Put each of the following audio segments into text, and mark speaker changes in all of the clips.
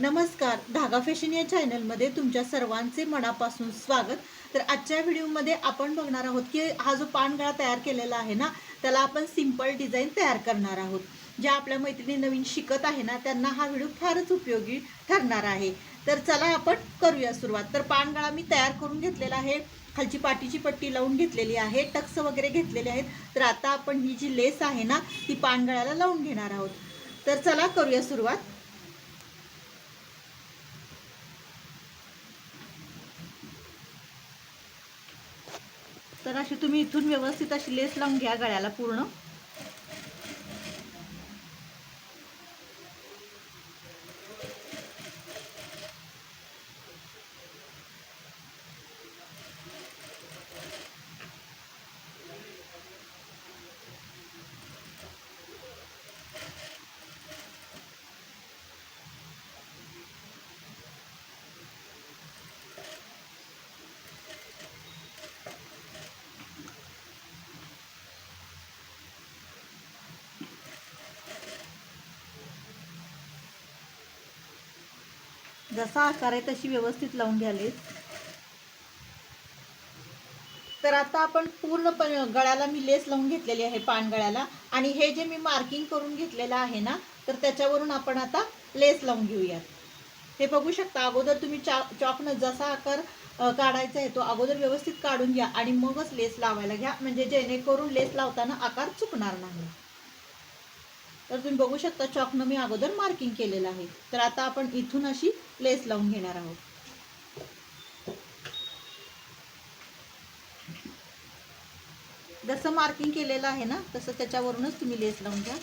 Speaker 1: नमस्कार. धागा फॅशन या चॅनलमध्ये तुमच्या सर्वांचे मनापासून स्वागत. तर आजच्या व्हिडिओमध्ये आपण बघणार आहोत की हा जो पानगळा तयार केलेला आहे ना त्याला आपण सिंपल डिझाईन तयार करणार आहोत. ज्या आपल्या मैत्रिणी नवीन शिकत आहे ना त्यांना हा व्हिडिओ फारच उपयोगी ठरणार आहे. तर चला आपण करूया सुरुवात. तर पानगळा मी तयार करून घेतलेला आहे. खालची पाठीची पट्टी लावून घेतलेली आहे. टक्स वगैरे घेतलेले आहेत. तर आता आपण ही जी लेस आहे ना ती पानगळ्याला लावून घेणार आहोत. तर चला करूया सुरुवात. तर अशी तुम्ही इथून व्यवस्थित अशी लेस लावून घ्या गळ्याला पूर्ण. जसा आकार आहे तशी व्यवस्थित लावून घ्यालेस तर आता आपण पूर्णपणे गळ्याला मी लेस लावून घेतलेली आहे पान गळ्याला. आणि हे जे मी मार्किंग करून घेतलेलं आहे ना तर त्याच्यावरून आपण आता लेस लावून घेऊयात. हे बघू शकता अगोदर तुम्ही चा चॉकनं जसा आकार काढायचा आहे तो अगोदर व्यवस्थित काढून घ्या आणि मगच लेस लावायला घ्या. म्हणजे जेणेकरून लेस लावताना आकार चुकणार नाही. तर तुम्ही बघू शकता चॉकनं मी अगोदर मार्किंग केलेलं आहे. तर आता आपण इथून अशी लेस लावून घेणार आहोत. जसं मार्किंग केलेलं आहे ना तसं त्याच्यावरूनच तुम्ही लेस लावून घ्या.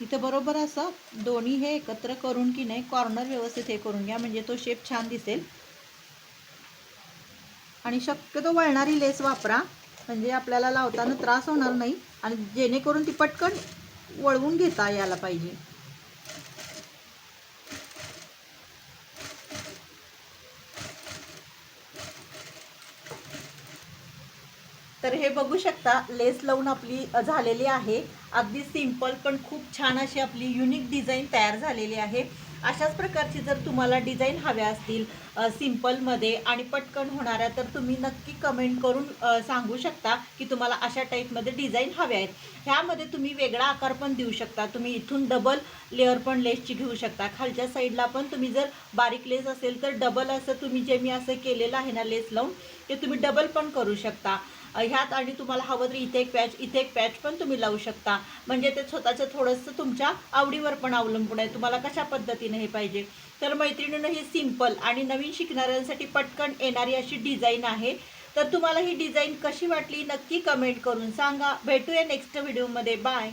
Speaker 1: इथं बरोबर असं दोन्ही हे एकत्र करून की नाही कॉर्नर व्यवस्थित हे करून घ्या म्हणजे तो शेप छान दिसेल. आणि शक्यतो वळणारी लेस वापरा म्हणजे आपल्याला लावताना त्रास होणार नाही आणि जेणेकरून ती पटकन वळवून घेता यायला पाहिजे. तर हे बघू शकता लेस लावून आपली झालेली आहे. अगदी सिंपल पण खूप छान अशी आपली युनिक डिझाईन तयार झालेली आहे. अशाच प्रकारची जर तुम्हाला डिझाईन हव्या असतील सिम्पलमध्ये सिंपलमध्ये आणि पटकन होणाऱ्या तर तुम्ही नक्की कमेंट करून सांगू शकता की तुम्हाला अशा टाईपमध्ये डिझाईन हव्या आहेत. ह्यामध्ये तुम्ही वेगळा आकार पण देऊ शकता. तुम्ही इथून डबल लेअर पण लेसची घेऊ शकता. खालच्या साईडला पण तुम्ही जर बारीक लेस असेल तर डबल असं तुम्ही जे मी असं केलेलं आहे ना लेस लावून ते तुम्ही डबल पण करू शकता. ह्यात आणि तुम्हाला हवं तर इथे एक पॅच इथे एक पॅच पण तुम्ही लावू शकता. म्हणजे ते स्वतःचं थोडंसं तुमच्या आवडीवर पण अवलंबून आहे. तुम्हाला कशा पद्धतीने हे पाहिजे? तर मैत्रिणीनं ही सिंपल आणि नवीन शिकणाऱ्यांसाठी पटकन येणारी अशी डिझाईन आहे. तर तुम्हाला ही डिझाईन कशी वाटली? नक्की कमेंट करून सांगा. भेटूया नेक्स्ट व्हिडिओमध्ये बाय